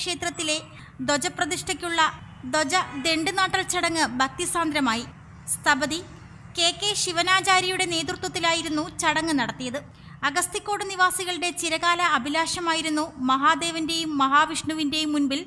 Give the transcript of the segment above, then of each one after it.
ക്ഷേത്രത്തിലെ ധ്വജപ്രതിഷ്ഠയ്ക്കുള്ള ധ്വജ ദണ്ഡുനാട്ടൽ ചടങ്ങ് ഭക്തിസാന്ദ്രമായി. സ്ഥപതി കെ കെ ശിവനാചാര്യയുടെ നേതൃത്വത്തിലായിരുന്നു ചടങ്ങ് നടത്തിയത്. അഗസ്തിക്കോട് നിവാസികളുടെ ചിരകാല അഭിലാഷമായിരുന്നു മഹാദേവന്റെയും മഹാവിഷ്ണുവിന്റെയും മുൻപിൽ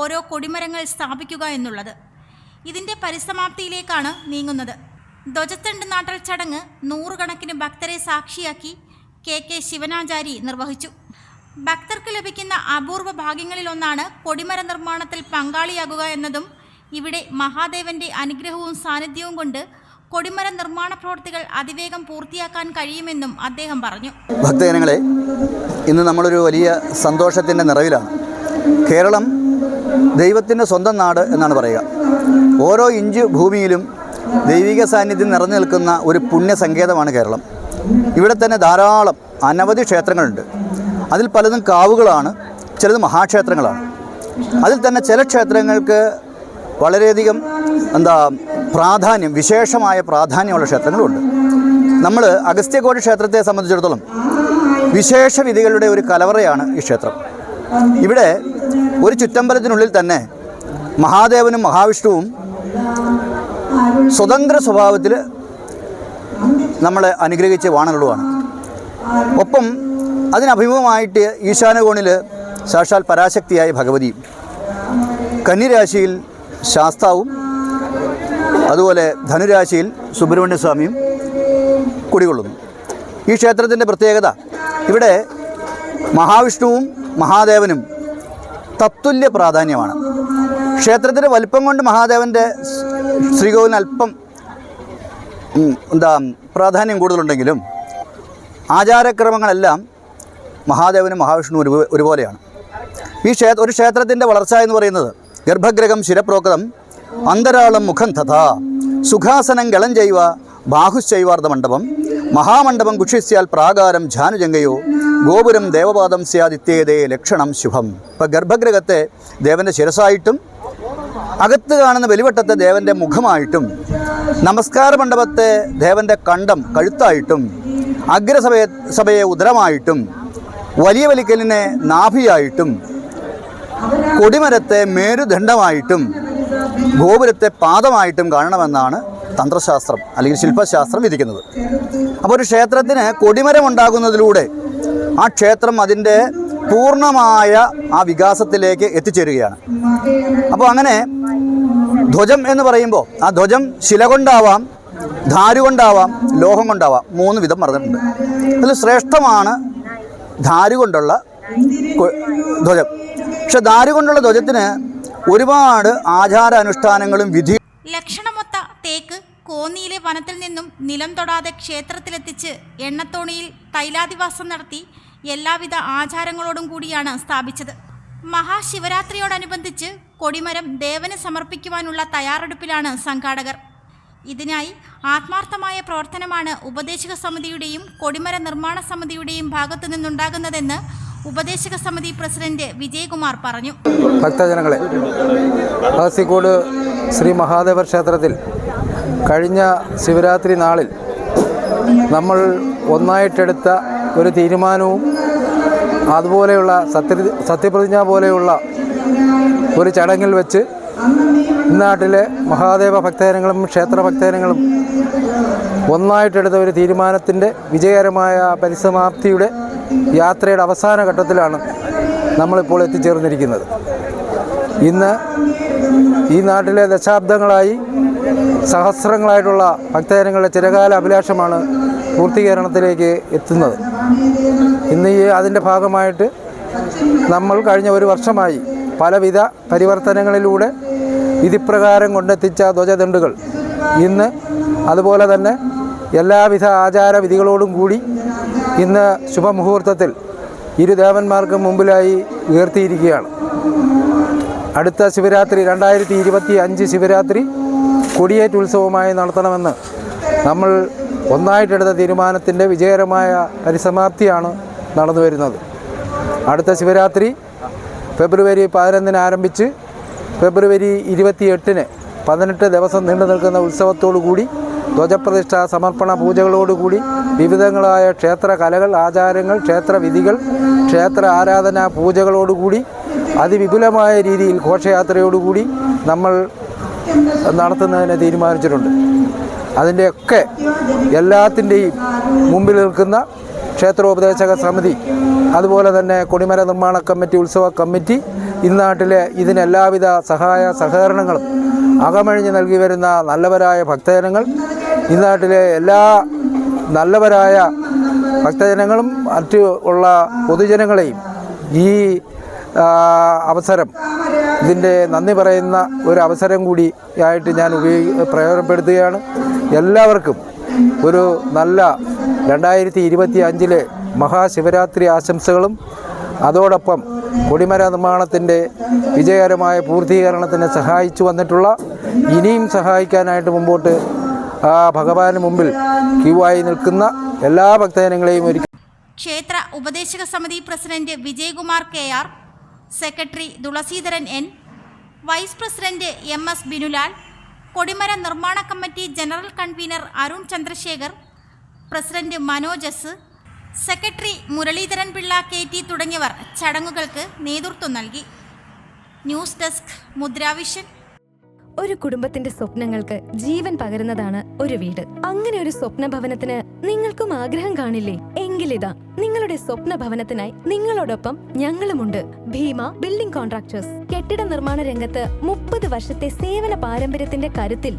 ഓരോ കൊടിമരങ്ങൾ സ്ഥാപിക്കുക എന്നുള്ളത്. ഇതിന്റെ പരിസമാപ്തിയിലേക്കാണ് നീങ്ങുന്നത്. ധ്വജത്തണ്ട് നാട്ടൽ ചടങ്ങ് നൂറുകണക്കിന് ഭക്തരെ സാക്ഷിയാക്കി കെ കെ ശിവനാചാരി നിർവഹിച്ചു. ഭക്തർക്ക് ലഭിക്കുന്ന അപൂർവ ഭാഗ്യങ്ങളിലൊന്നാണ് കൊടിമര നിർമ്മാണത്തിൽ പങ്കാളിയാകുക എന്നതും ഇവിടെ മഹാദേവന്റെ അനുഗ്രഹവും സാന്നിധ്യവും കൊണ്ട് കൊടിമര നിർമ്മാണ പ്രവൃത്തികൾ അതിവേഗം പൂർത്തിയാക്കാൻ കഴിയുമെന്നും അദ്ദേഹം പറഞ്ഞു. ഭക്തജനങ്ങളെ ഇന്ന് നമ്മളൊരു വലിയ സന്തോഷത്തിന്റെ നിറവിലാണ്. കേരളം ദൈവത്തിന്റെ സ്വന്തം നാട് എന്നാണ് പറയുക. ഓരോ ഇഞ്ച് ഭൂമിയിലും ദൈവിക സാന്നിധ്യം നിറഞ്ഞു നിൽക്കുന്ന ഒരു പുണ്യസങ്കേതമാണ് കേരളം. ഇവിടെ തന്നെ ധാരാളം അനവധി ക്ഷേത്രങ്ങളുണ്ട്. അതിൽ പലതും കാവുകളാണ് ചിലത് മഹാക്ഷേത്രങ്ങളാണ്. അതിൽ തന്നെ ചില ക്ഷേത്രങ്ങൾക്ക് വളരെയധികം എന്താ പ്രാധാന്യം വിശേഷമായ പ്രാധാന്യമുള്ള ക്ഷേത്രങ്ങളുണ്ട്. നമ്മൾ അഗസ്ത്യകോടി ക്ഷേത്രത്തെ സംബന്ധിച്ചിടത്തോളം വിശേഷ വിധികളുടെ ഒരു കലവറയാണ് ഈ ക്ഷേത്രം. ഇവിടെ ഒരു ചുറ്റമ്പലത്തിനുള്ളിൽ തന്നെ മഹാദേവനും മഹാവിഷ്ണുവും സ്വതന്ത്ര സ്വഭാവത്തിൽ നമ്മളെ അനുഗ്രഹിച്ച് വാണലുള്ളതാണ് ഒപ്പം അതിനഭിമുഖമായിട്ട് ഈശാനകോണിൽ സാക്ഷാൽ പരാശക്തിയായ ഭഗവതിയും കന്നിരാശിയിൽ ശാസ്താവും അതുപോലെ ധനുരാശിയിൽ സുബ്രഹ്മണ്യസ്വാമിയും കുടികൊള്ളുന്നു. ഈ ക്ഷേത്രത്തിന്റെ പ്രത്യേകത ഇവിടെ മഹാവിഷ്ണുവും മഹാദേവനും തത്തുല്യ പ്രാധാന്യമാണ്. ക്ഷേത്രത്തിന്റെ വലിപ്പം കൊണ്ട് മഹാദേവന്റെ ശ്രീകോവിലിന് അല്പം എന്താ പ്രാധാന്യം കൂടുതലുണ്ടെങ്കിലും ആചാരക്രമങ്ങളെല്ലാം മഹാദേവനും മഹാവിഷ്ണു ഒരു ഒരുപോലെയാണ്. ഈ ക്ഷേത്ര ഒരു ക്ഷേത്രത്തിന്റെ വളർച്ച എന്ന് പറയുന്നത് ഗർഭഗ്രഹം ശിരപ്രോക്തം അന്തരാളം മുഖം തഥാ സുഖാസനം ഗളം ചെയ്യുക ബാഹുശ്ചൈവാർദ്ധ മണ്ഡപം മഹാമണ്ഡപം കുക്ഷിസ്യാൽ പ്രാകാരം ജാനുജങ്കയോ ഗോപുരം ദേവപാദം സ്യാദിത്യേതേ ലക്ഷണം ശുഭം. ഇപ്പം ഗർഭഗ്രഹത്തെ ദേവന്റെ ശിരസായിട്ടും അകത്ത് കാണുന്ന വെലിവട്ടത്തെ ദേവന്റെ മുഖമായിട്ടും നമസ്കാര മണ്ഡപത്തെ ദേവന്റെ കണ്ടം കഴുത്തായിട്ടും അഗ്രസഭയെ സഭയെ ഉദരമായിട്ടും വലിയ വലിക്കലിനെ നാഭിയായിട്ടും കൊടിമരത്തെ മേരുദണ്ഡമായിട്ടും ഗോപുരത്തെ പാദമായിട്ടും കാണണമെന്നാണ് തന്ത്രശാസ്ത്രം അല്ലെങ്കിൽ ശില്പശാസ്ത്രം വിധിക്കുന്നത്. അപ്പോൾ ഒരു ക്ഷേത്രത്തിന് കൊടിമരം ഉണ്ടാകുന്നതിലൂടെ ആ ക്ഷേത്രം അതിന്റെ പൂർണമായ ആ വികാസത്തിലേക്ക് എത്തിച്ചേരുകയാണ്. അപ്പോൾ അങ്ങനെ ധ്വജം എന്ന് പറയുമ്പോൾ ആ ധ്വജം ശില കൊണ്ടാവാം ധാരു കൊണ്ടാവാം ലോഹം കൊണ്ടാവാം മൂന്ന് വിധം പറഞ്ഞിട്ടുണ്ട്. അതിൽ ശ്രേഷ്ഠമാണ് ധാരു കൊണ്ടുള്ള കൊ- ധ്വജം. പക്ഷെ ധാരു കൊണ്ടുള്ള ധ്വജത്തിന് ഒരുപാട് ആചാര അനുഷ്ഠാനങ്ങളും വിധി ലക്ഷണമൊത്ത തേക്ക് കോന്നിയിലെ വനത്തിൽ നിന്നും നിലം തൊടാതെ ക്ഷേത്രത്തിലെത്തിച്ച് എണ്ണത്തോണിയിൽ തൈലാധിവാസം നടത്തി എല്ലാവിധ ആചാരങ്ങളോടും കൂടിയാണ് സ്ഥാപിച്ചത്. മഹാശിവരാത്രിയോടനുബന്ധിച്ച് കൊടിമരം ദേവന് സമർപ്പിക്കുവാനുള്ള തയ്യാറെടുപ്പിലാണ് സംഘാടകർ. ഇതിനായി ആത്മാർത്ഥമായ പ്രവർത്തനമാണ് ഉപദേശക സമിതിയുടെയും കൊടിമര നിർമ്മാണ സമിതിയുടെയും ഭാഗത്തു നിന്നുണ്ടാകുന്നതെന്ന് ഉപദേശക സമിതി പ്രസിഡന്റ് വിജയകുമാർ പറഞ്ഞു. ഭക്തജനങ്ങളെ കാസിക്കോട് ശ്രീ മഹാദേവ ക്ഷേത്രത്തിൽ കഴിഞ്ഞ ശിവരാത്രി നാളിൽ നമ്മൾ ഒന്നായിട്ടെടുത്ത ഒരു തീരുമാനവും അതുപോലെയുള്ള സത്യ സത്യപ്രതിജ്ഞ പോലെയുള്ള ഒരു ചടങ്ങിൽ വെച്ച് ഇന്നാട്ടിലെ മഹാദേവ ഭക്തജനങ്ങളും ക്ഷേത്ര ഭക്തജനങ്ങളും ഒന്നായിട്ടെടുത്ത ഒരു തീരുമാനത്തിന്റെ വിജയകരമായ പരിസമാപ്തിയുടെ യാത്രയുടെ അവസാന ഘട്ടത്തിലാണ് നമ്മളിപ്പോൾ എത്തിച്ചേർന്നിരിക്കുന്നത്. ഇന്ന് ഈ നാട്ടിലെ ദശാബ്ദങ്ങളായി സഹസ്രങ്ങളായിട്ടുള്ള ഭക്തജനങ്ങളുടെ ചിരകാല അഭിലാഷമാണ് പൂർത്തീകരണത്തിലേക്ക് എത്തുന്നത്. ഇന്ന് ഈ അതിന്റെ ഭാഗമായിട്ട് നമ്മൾ കഴിഞ്ഞ ഒരു വർഷമായി പലവിധ പരിവർത്തനങ്ങളിലൂടെ വിധിപ്രകാരം കൊണ്ടെത്തിച്ച ധ്വജദണ്ഡുകൾ. ഇന്ന് അതുപോലെ തന്നെ എല്ലാവിധ ആചാരവിധികളോടും കൂടി ഇന്ന് ശുഭമുഹൂർത്തത്തിൽ ഇരു ദേവന്മാർക്കും മുമ്പിലായി ഉയർത്തിയിരിക്കുകയാണ്. അടുത്ത ശിവരാത്രി രണ്ടായിരത്തി ഇരുപത്തി അഞ്ച് ശിവരാത്രി കൊടിയേറ്റ് ഉത്സവമായി നടത്തണമെന്ന് നമ്മൾ ഒന്നായിട്ടെടുത്ത തീരുമാനത്തിന്റെ വിജയകരമായ പരിസമാപ്തിയാണ് നടന്നു വരുന്നത് അടുത്ത ശിവരാത്രി ഫെബ്രുവരി പതിനൊന്നിന് ആരംഭിച്ച് ഫെബ്രുവരി ഇരുപത്തിയെട്ടിന് പതിനെട്ട് ദിവസം നീണ്ടു നിൽക്കുന്ന ഉത്സവത്തോടു കൂടി ധ്വജപ്രതിഷ്ഠ സമർപ്പണ പൂജകളോടുകൂടി വിവിധങ്ങളായ ക്ഷേത്ര കലകൾ ആചാരങ്ങൾ ക്ഷേത്ര വിധികൾ ക്ഷേത്ര ആരാധന പൂജകളോടുകൂടി അതിവിപുലമായ രീതിയിൽ ഘോഷയാത്രയോടുകൂടി നമ്മൾ നടത്തുന്നതിന് തീരുമാനിച്ചിട്ടുണ്ട്. അതിന്റെയൊക്കെ എല്ലാത്തിന്റെയും മുമ്പിൽ നിൽക്കുന്ന ക്ഷേത്രോപദേശക സമിതി അതുപോലെ തന്നെ കൊടിമര നിർമ്മാണ കമ്മിറ്റി ഉത്സവ കമ്മിറ്റി ഇന്നാട്ടിലെ നാട്ടിലെ ഇതിനെല്ലാവിധ സഹായ സഹകരണങ്ങളും അകമഴിഞ്ഞ് നൽകി വരുന്ന നല്ലവരായ ഭക്തജനങ്ങൾ ഇന്നാട്ടിലെ എല്ലാ നല്ലവരായ ഭക്തജനങ്ങളും മറ്റു ഉള്ള പൊതുജനങ്ങളെയും ഈ അവസരം ഇതിന്റെ നന്ദി പറയുന്ന ഒരു അവസരം കൂടി ആയിട്ട് ഞാൻ ഉപയോഗി പ്രയോജനപ്പെടുത്തുകയാണ്. എല്ലാവർക്കും ഒരു നല്ല രണ്ടായിരത്തി ഇരുപത്തി അഞ്ചിലെ മഹാശിവരാത്രി ആശംസകളും. അതോടൊപ്പം കൊടിമര നിർമ്മാണത്തിന്റെ വിജയകരമായ പൂർത്തീകരണത്തിന് സഹായിച്ചു വന്നിട്ടുള്ള ഇനിയും സഹായിക്കാനായിട്ട് മുമ്പോട്ട് ആ ഭഗവാന് മുമ്പിൽ ക്യൂവായി നിൽക്കുന്ന എല്ലാ ഭക്തജനങ്ങളെയും ഒരു ക്ഷേത്ര ഉപദേശക സമിതി president Vijayakumar K R secretary Thulasidharan N vice president M S Binulal കൊടിമര നിർമ്മാണ committee general convener Arun Chandrasekhar president മനോജസ് S secretary Muraleedharan Pillai K T തുടങ്ങിയവർ ചടങ്ങുകൾക്ക് നേതൃത്വം നൽകി. News desk Mudravision. ഒരു കുടുംബത്തിന്റെ സ്വപ്നങ്ങൾക്ക് ജീവൻ പകരുന്നതാണ് ഒരു വീട്. അങ്ങനെ ഒരു സ്വപ്ന ഭവനത്തിന് നിങ്ങൾക്കും ആഗ്രഹം കാണില്ലേ? എങ്കിലിതാ നിങ്ങളുടെ സ്വപ്ന ഭവനത്തിനായി നിങ്ങളോടൊപ്പം ഞങ്ങളുമുണ്ട്. Bhima building contractors. കെട്ടിട നിർമ്മാണ രംഗത്ത് മുപ്പത് വർഷത്തെ സേവന പാരമ്പര്യത്തിന്റെ കരുത്തിൽ